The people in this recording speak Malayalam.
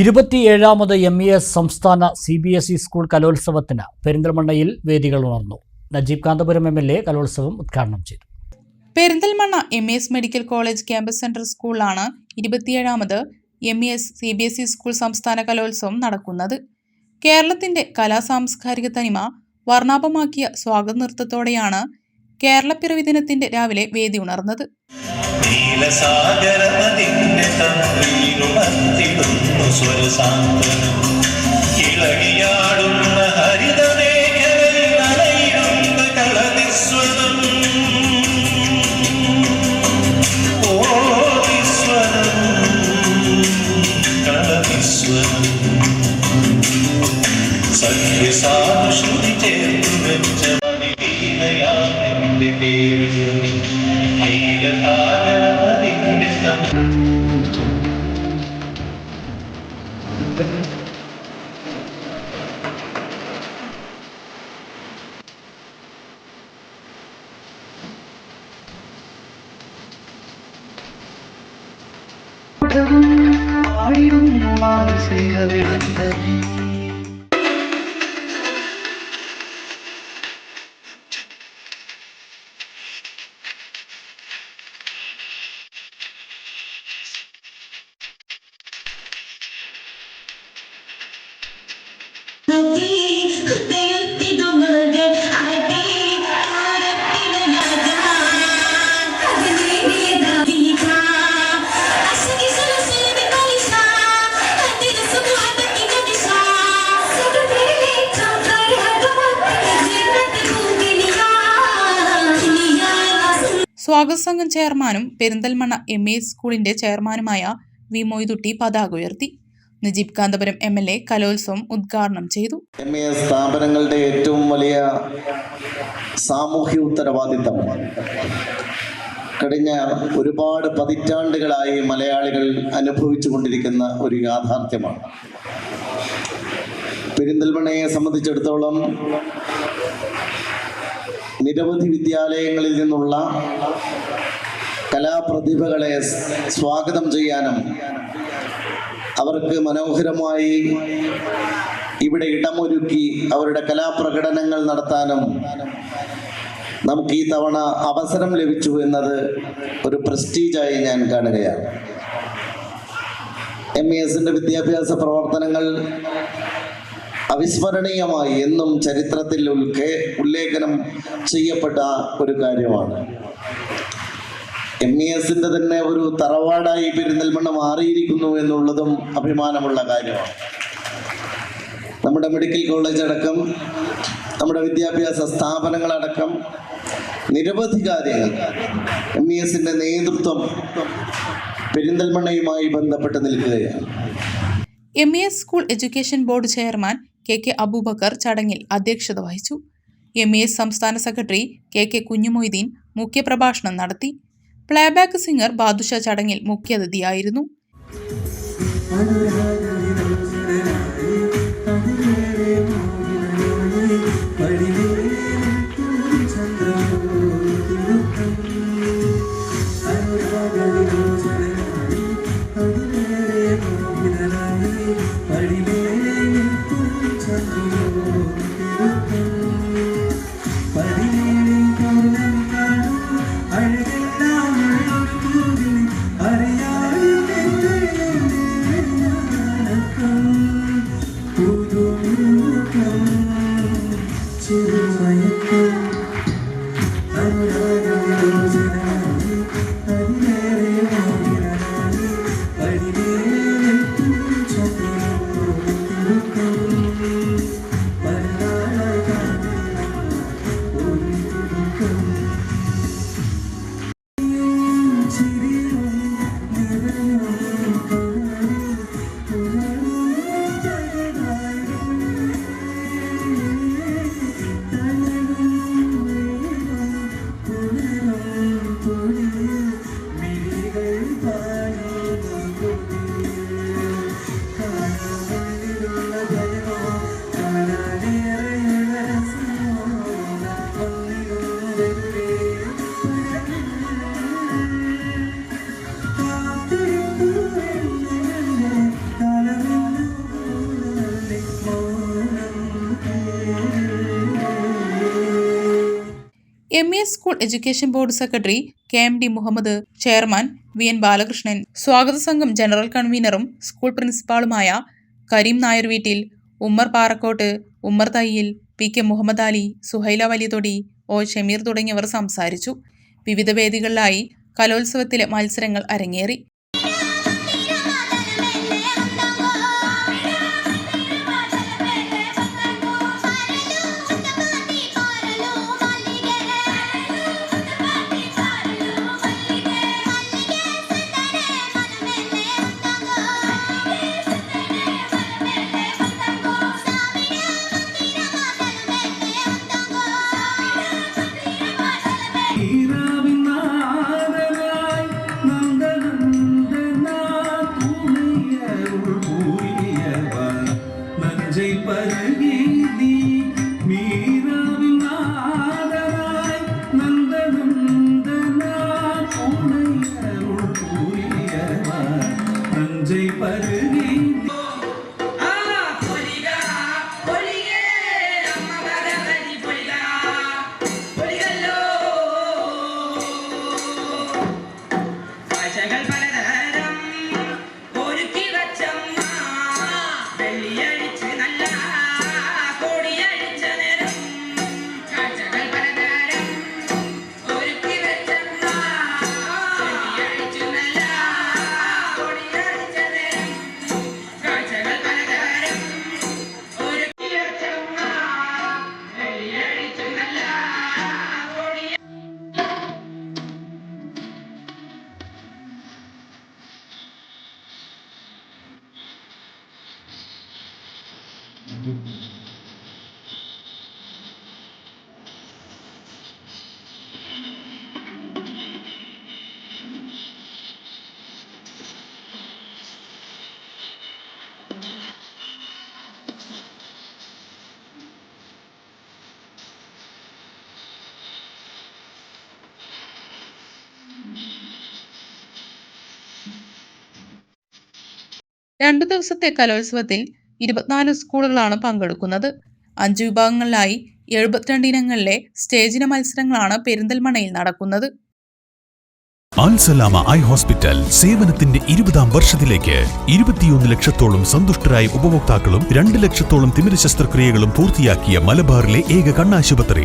ഇരുപത്തിയേഴാമത് എം ഇ എസ് സംസ്ഥാന C B S E school കലോത്സവത്തിന് പെരിന്തൽമണ്ണയിൽ വേദികൾ ഉണർന്നു. Najeeb Kanthapuram M L A കലോത്സവം ഉദ്ഘാടനം ചെയ്തു. Perinthalmanna M S medical college campus centre സ്കൂളിലാണ് ഇരുപത്തിയേഴാമത് M E S C B S E school സംസ്ഥാന കലോത്സവം നടക്കുന്നത്. കേരളത്തിന്റെ കലാ സാംസ്കാരിക തനിമ വർണാഭമാക്കിയ സ്വാഗത നൃത്തത്തോടെയാണ് കേരളപ്പിറവി ദിനത്തിന്റെ രാവിലെ വേദി ഉണർന്നത്. തന്ത്രിയിലുണർത്തിടുന്നു സ്വരസാന്ത്വനം ഇളകിയാടുന്ന ആടും ആടിടും മാനസിക വിളന്തമേ സ്വാഗത സംഘം ചെയർമാനും പെരിന്തൽമണ്ണ എം എ സ്കൂളിന്റെ ചെയർമാനുമായ വി മൊയ്തുട്ടി പതാക ഉയർത്തി. Najeeb Kanthapuram M L A കലോത്സവം ഉദ്ഘാടനം ചെയ്തു. എം എ സ്ഥാപനങ്ങളുടെ ഏറ്റവും വലിയ സാമൂഹ്യ ഉത്തരവാദിത്തം. കഴിഞ്ഞ ഒരുപാട് പതിറ്റാണ്ടുകളായി മലയാളികൾ അനുഭവിച്ചു കൊണ്ടിരിക്കുന്ന ഒരു യാഥാർത്ഥ്യമാണ്. പെരിന്തൽമണ്ണയെ സംബന്ധിച്ചിടത്തോളം നിരവധി വിദ്യാലയങ്ങളിൽ നിന്നുള്ള കലാപ്രതിഭകളെ സ്വാഗതം ചെയ്യാനും അവർക്ക് മനോഹരമായി ഇവിടെ ഇടമൊരുക്കി അവരുടെ കലാപ്രകടനങ്ങൾ നടത്താനും നമുക്ക് ഈ തവണ അവസരം ലഭിച്ചു എന്നത് ഒരു പ്രസ്റ്റീജായി ഞാൻ കാണുകയാണ്. എം ഇ എസിന്റെ വിദ്യാഭ്യാസ പ്രവർത്തനങ്ങൾ അവിസ്മരണീയമായി എന്നും ചരിത്രത്തിൽ ഉൽഖേ ഉല്ലേഖനം ചെയ്യപ്പെട്ട ഒരു കാര്യമാണ്. എം ഇ എസിന്റെ തന്നെ ഒരു തറവാടായി പെരിന്തൽമണ്ണ മാറിയിരിക്കുന്നു എന്നുള്ളതും അഭിമാനമുള്ള കാര്യമാണ്. നമ്മുടെ മെഡിക്കൽ കോളേജ് അടക്കം നമ്മുടെ വിദ്യാഭ്യാസ സ്ഥാപനങ്ങളടക്കം നിരവധി കാര്യങ്ങൾ എം ഇ എസിന്റെ നേതൃത്വം പെരിന്തൽമണ്ണയുമായി ബന്ധപ്പെട്ട് നിൽക്കുകയാണ്. M E S school education board chairman K K Abubakar ചടങ്ങിൽ അധ്യക്ഷത വഹിച്ചു. എം ഇ എസ് സംസ്ഥാന സെക്രട്ടറി കെ കെ കുഞ്ഞുമൊയ്തീൻ മുഖ്യപ്രഭാഷണം നടത്തി. പ്ലേബാക്ക് സിംഗർ ബാദുഷ ചടങ്ങിൽ മുഖ്യാതിഥിയായിരുന്നു M E school education board secretary K M D Muhammad chairman V N Balakrishnan സ്വാഗത സംഘം ജനറൽ കൺവീനറും സ്കൂൾ പ്രിൻസിപ്പാളുമായ കരീം നായർ വീട്ടിൽ Ummer Parakkott Ummer Thayyil P K Muhammad Ali Suhaila Valiyathodi O Shameer തുടങ്ങിയവർ സംസാരിച്ചു. വിവിധ വേദികളിലായി കലോത്സവത്തിലെ മത്സരങ്ങൾ അരങ്ങേറി. രണ്ടു ദിവസത്തെ കലോത്സവത്തിൽ ഇരുപത്തിനാല് സ്കൂളുകളാണ് പങ്കെടുക്കുന്നത്. അഞ്ച് വിഭാഗങ്ങളിലായി എഴുപത്തിരണ്ട് ഇനങ്ങളിലെ സ്റ്റേജിന മത്സരങ്ങളാണ് പെരിന്തൽമണയിൽ നടക്കുന്നത്. അൽസലാമ ഐ ഹോസ്പിറ്റൽ സേവനത്തിന്റെ ഇരുപതാം വർഷത്തിലേക്ക് ഇരുപത്തിയൊന്ന് ലക്ഷത്തോളം സന്തുഷ്ടരായ ഉപഭോക്താക്കളും രണ്ട് ലക്ഷത്തോളം തിമിര ശസ്ത്രക്രിയകളും പൂർത്തിയാക്കിയ മലബാറിലെ ഏക കണ്ണാശുപത്രി.